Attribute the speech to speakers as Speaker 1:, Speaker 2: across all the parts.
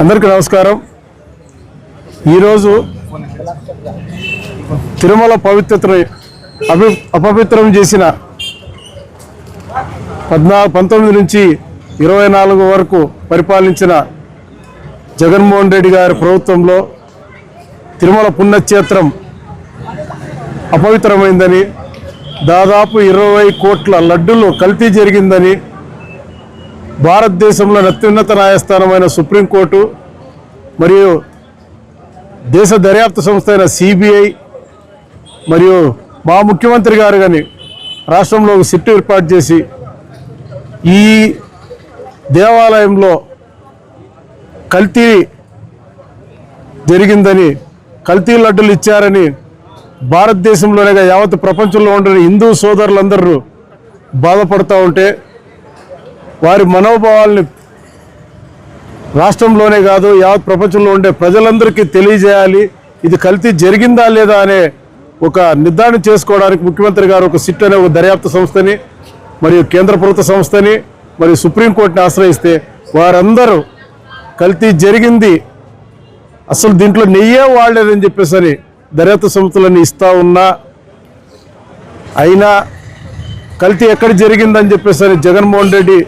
Speaker 1: అందరికీ నమస్కారం. ఈరోజు తిరుమల పవిత్రతను అభి అపవిత్రం చేసిన పద్నా పంతొమ్మిది నుంచి ఇరవై నాలుగు వరకు పరిపాలించిన జగన్మోహన్ రెడ్డి గారి ప్రభుత్వంలో తిరుమల పుణ్యక్షేత్రం అపవిత్రమైందని దాదాపు ఇరవై కోట్ల లడ్డులు కల్తీ జరిగిందని భారతదేశంలో అత్యున్నత న్యాయస్థానమైన సుప్రీంకోర్టు మరియు దేశ దర్యాప్తు సంస్థ అయిన సిబిఐ మరియు మా ముఖ్యమంత్రి గారు కానీ రాష్ట్రంలో ఒక సిట్టు ఏర్పాటు చేసి ఈ దేవాలయంలో కల్తీ జరిగిందని కల్తీ లడ్డులు ఇచ్చారని భారతదేశంలోనే యావత్ ప్రపంచంలో ఉండే హిందూ సోదరులందరూ బాధపడుతూ ఉంటే వారి మనోభావాల్ని రాష్ట్రంలోనే కాదు యావత్ ప్రపంచంలో ఉండే ప్రజలందరికీ తెలియజేయాలి. ఇది కల్తీ జరిగిందా లేదా అనే ఒక నిర్ధారణ చేసుకోవడానికి ముఖ్యమంత్రి గారు ఒక సిట్ అనే ఒక దర్యాప్తు సంస్థని మరియు కేంద్ర ప్రభుత్వ సంస్థని మరియు సుప్రీంకోర్టుని ఆశ్రయిస్తే వారందరూ కల్తీ జరిగింది అసలు దీంట్లో నెయ్యే వాడలేదని చెప్పేసి అని దర్యాప్తు సంస్థలన్నీ ఇస్తా ఉన్నా అయినా కల్తీ ఎక్కడ జరిగిందని చెప్పేసి అని జగన్మోహన్ రెడ్డి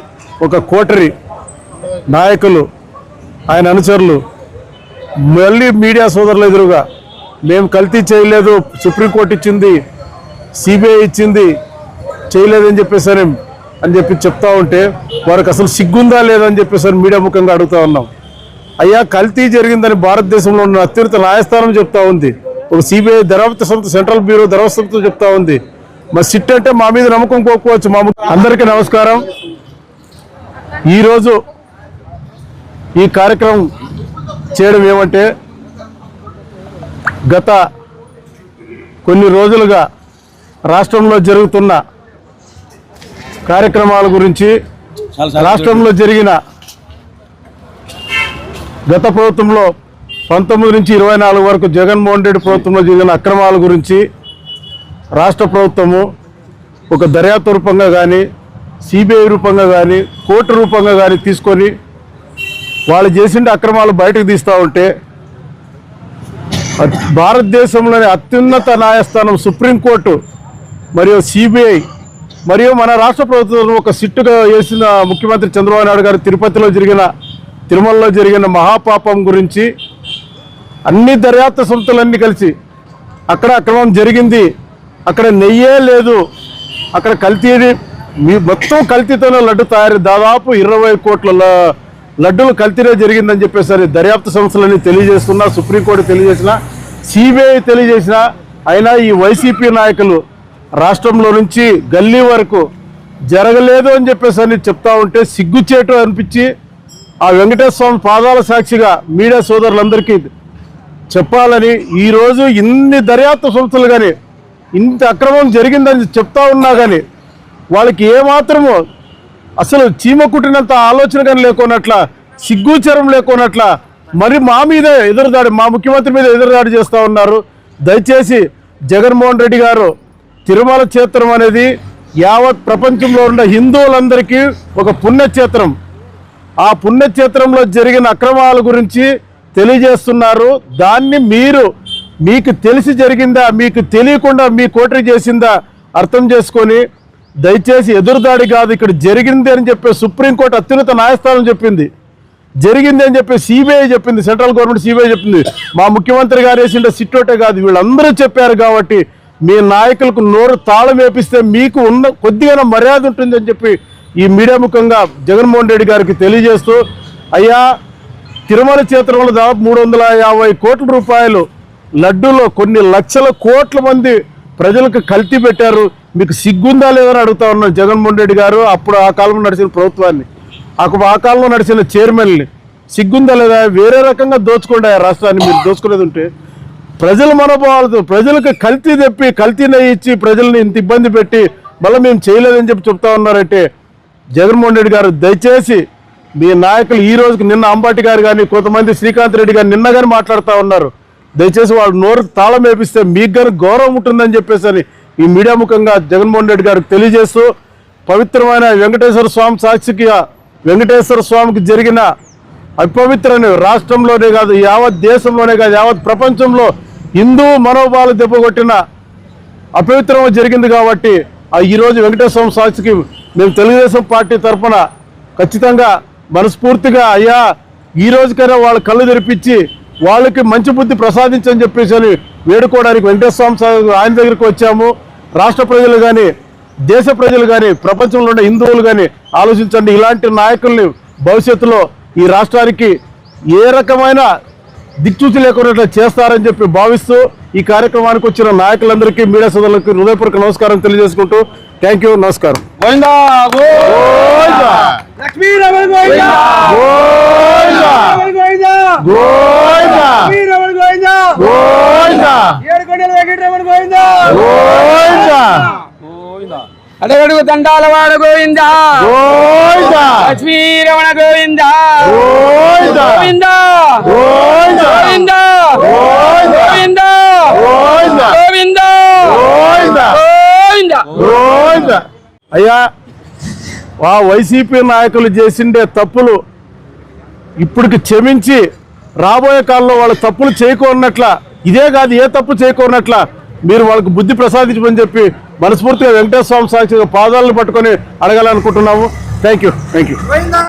Speaker 1: ఒక కోటరి నాయకులు ఆయన అనుచరులు మళ్ళీ మీడియా సోదరుల ఎదురుగా మేము కల్తీ చేయలేదు సుప్రీంకోర్టు ఇచ్చింది సిబిఐ ఇచ్చింది చేయలేదని చెప్పేసి అని చెప్పి చెప్తా ఉంటే వారికి అసలు సిగ్గుందా లేదని చెప్పేసి మీడియా ముఖంగా అడుగుతా ఉన్నాం. అయ్యా కల్తీ జరిగిందని భారతదేశంలో ఉన్న అత్యున్నత న్యాయస్థానం చెప్తా ఉంది. ఒక సిబిఐ దర్యాప్తు సంస్థ సెంట్రల్ బ్యూరో దర్యాప్తు సంస్థ చెప్తా ఉంది. మరి సిట్ అంటే మా మీద నమ్మకం కోకపోవచ్చు మా అందరికీ నమస్కారం. ఈరోజు ఈ కార్యక్రమం చేయడం ఏమంటే గత కొన్ని రోజులుగా రాష్ట్రంలో జరుగుతున్న కార్యక్రమాల గురించి రాష్ట్రంలో జరిగిన గత ప్రభుత్వంలో పంతొమ్మిది నుంచి ఇరవై నాలుగు వరకు జగన్మోహన్ రెడ్డి ప్రభుత్వంలో జరిగిన అక్రమాల గురించి రాష్ట్ర ప్రభుత్వము ఒక దర్యాప్తు రూపంగా కానీ సిబిఐ రూపంగా కానీ కోర్టు రూపంగా కానీ తీసుకొని వాళ్ళు చేసిన అక్రమాలు బయటకు తీస్తూ ఉంటే భారతదేశంలోని అత్యున్నత న్యాయస్థానం సుప్రీంకోర్టు మరియు సిబిఐ మరియు మన రాష్ట్ర ప్రభుత్వం ఒక సిట్టుగా వేసిన ముఖ్యమంత్రి చంద్రబాబు నాయుడు గారు తిరుపతిలో జరిగిన తిరుమలలో జరిగిన మహాపాపం గురించి అన్ని దర్యాప్తు సంస్థలన్నీ కలిసి అక్కడ అక్రమం జరిగింది. అక్కడ నెయ్యే లేదు. అక్కడ కల్తీ మీ మొత్తం కల్తీతోనే లడ్డు తయారు దాదాపు ఇరవై కోట్ల లడ్డులు కల్తీనే జరిగిందని చెప్పేసరి దర్యాప్తు సంస్థలని తెలియజేస్తున్నా సుప్రీంకోర్టు తెలియజేసిన సిబిఐ తెలియజేసిన అయినా ఈ వైసీపీ నాయకులు రాష్ట్రంలో నుంచి గల్లీ వరకు జరగలేదు అని చెప్పేసి అని చెప్తా ఉంటే సిగ్గుచేటు అనిపించి ఆ వెంకటేశ్వర స్వామి పాదాల సాక్షిగా మీడియా సోదరులందరికీ చెప్పాలని ఈరోజు ఇన్ని దర్యాప్తు సంస్థలు కానీ ఇంత అక్రమం జరిగిందని చెప్తా ఉన్నా కానీ వాళ్ళకి ఏమాత్రము అసలు చీమ కుట్టినంత ఆలోచన కానీ లేకున్నట్ల సిగ్గుచరం లేకున్నట్ల మరి మా మీదే ఎదురుదాడి మా ముఖ్యమంత్రి మీద ఎదురుదాడి చేస్తూ ఉన్నారు. దయచేసి జగన్మోహన్ రెడ్డి గారు తిరుమల క్షేత్రం అనేది యావత్ ప్రపంచంలో ఉన్న హిందువులందరికీ ఒక పుణ్యక్షేత్రం. ఆ పుణ్యక్షేత్రంలో జరిగిన అక్రమాల గురించి తెలియజేస్తున్నారు. దాన్ని మీరు మీకు తెలిసి జరిగిందా మీకు తెలియకుండా మీ కోటరీ చేసిందా అర్థం చేసుకొని దయచేసి ఎదురుదాడి కాదు ఇక్కడ జరిగింది అని చెప్పి సుప్రీంకోర్టు అత్యున్నత న్యాయస్థానం చెప్పింది. జరిగింది అని చెప్పి సిబిఐ చెప్పింది సెంట్రల్ గవర్నమెంట్ సిబిఐ చెప్పింది. మా ముఖ్యమంత్రి గారు వేసిండే సిట్టోటే కాదు వీళ్ళందరూ చెప్పారు కాబట్టి మీ నాయకులకు నోరు తాళం వేపిస్తే మీకు ఉన్న కొద్దిగా మర్యాద ఉంటుందని చెప్పి ఈ మీడియా ముఖంగా జగన్మోహన్ రెడ్డి గారికి తెలియజేస్తూ అయ్యా తిరుమల క్షేత్రంలో దాదాపు మూడు వందల యాభై కోట్ల రూపాయలు లడ్డూలో కొన్ని లక్షల కోట్ల మంది ప్రజలకు కల్తీ పెట్టారు. మీకు సిగ్గుందా లేదని అడుగుతా ఉన్నాను జగన్మోహన్ రెడ్డి గారు. అప్పుడు ఆ కాలంలో నడిచిన ప్రభుత్వాన్ని. అప్పుడు ఆ కాలంలో నడిచిన చైర్మన్ని. సిగ్గుందా లేదా? వేరే రకంగా దోచుకోండి ఆ రాష్ట్రాన్ని మీరు దోచుకునేది ఉంటే. ప్రజల మనోభావాలతో ప్రజలకు కల్తీ తెప్పి కల్తీ నయ్యిచ్చి ప్రజల్ని ఇంత ఇబ్బంది పెట్టి మళ్ళీ మేము చేయలేదని చెప్పి చెప్తా ఉన్నారంటే జగన్మోహన్ రెడ్డి గారు దయచేసి మీ నాయకులు ఈ రోజుకి నిన్న అంబాటి గారు కానీ కొంతమంది శ్రీకాంత్ రెడ్డి గారు నిన్న కానీ మాట్లాడుతూ ఉన్నారు. దయచేసి వాళ్ళు నోరు తాళం వేపిస్తే మీకు కానీ గౌరవం ఉంటుందని చెప్పేసి ఈ మీడియా ముఖంగా జగన్మోహన్ రెడ్డి గారికి తెలియజేస్తూ పవిత్రమైన వెంకటేశ్వర స్వామి సాక్షిగా వెంకటేశ్వర స్వామికి జరిగిన అపవిత్రని రాష్ట్రంలోనే కాదు యావత్ దేశంలోనే కాదు యావత్ ప్రపంచంలో హిందూ మనోభావాలు దెబ్బకొట్టిన అపవిత్రం జరిగింది కాబట్టి ఆ ఈరోజు వెంకటేశ్వర సాక్షికి మేము తెలుగుదేశం పార్టీ తరఫున ఖచ్చితంగా మనస్ఫూర్తిగా అయ్యా ఈ రోజుకైనా వాళ్ళ కళ్ళు తెరిపించి వాళ్ళకి మంచి బుద్ధి ప్రసాదించని చెప్పేసి అని వేడుకోవడానికి వెంకటేశ్వర స్వామి ఆయన దగ్గరికి వచ్చాము. రాష్ట్ర ప్రజలు కానీ దేశ ప్రజలు కానీ ప్రపంచంలో ఉన్న హిందువులు కానీ ఆలోచించండి. ఇలాంటి నాయకుల్ని భవిష్యత్తులో ఈ రాష్ట్రానికి ఏ రకమైన దిక్చూచి లేకుండా చేస్తారని చెప్పి భావిస్తూ ఈ కార్యక్రమానికి వచ్చిన నాయకులందరికీ మీడియా సోదరులకు హృదయపూర్వక నమస్కారం తెలియజేసుకుంటూ థ్యాంక్ యూ నమస్కారం.
Speaker 2: గోవిందా.
Speaker 1: గోవిందా!
Speaker 2: గోవిందా! అడగడుగు దండాల వాడ గోవిందా
Speaker 1: గోవిందా!
Speaker 2: లక్ష్మీ రమణ గోవిందా
Speaker 1: గోవిందా!
Speaker 2: గోవిందా
Speaker 1: గోవిందా!
Speaker 2: గోవిందా
Speaker 1: గోవిందా!
Speaker 2: గోవిందా
Speaker 1: గోవిందా!
Speaker 2: గోవిందా
Speaker 1: గోవిందా!
Speaker 2: గోవిందా
Speaker 1: గోవిందా! అయ్యా ఆ వైసీపీ నాయకులు చేసిండే తప్పులు ఇప్పటికి క్షమించి రాబోయే కాలంలో వాళ్ళ తప్పులు చేయకూడనట్ల ఇదే కాదు ఏ తప్పు చేయకూడనట్ల మీరు వాళ్ళకి బుద్ధి ప్రసాదించమని చెప్పి మనస్ఫూర్తిగా వెంకటేశ్వర స్వామి సాక్షిగా పాదాలను పట్టుకొని అడగాలనుకుంటున్నాము. Thank you thank you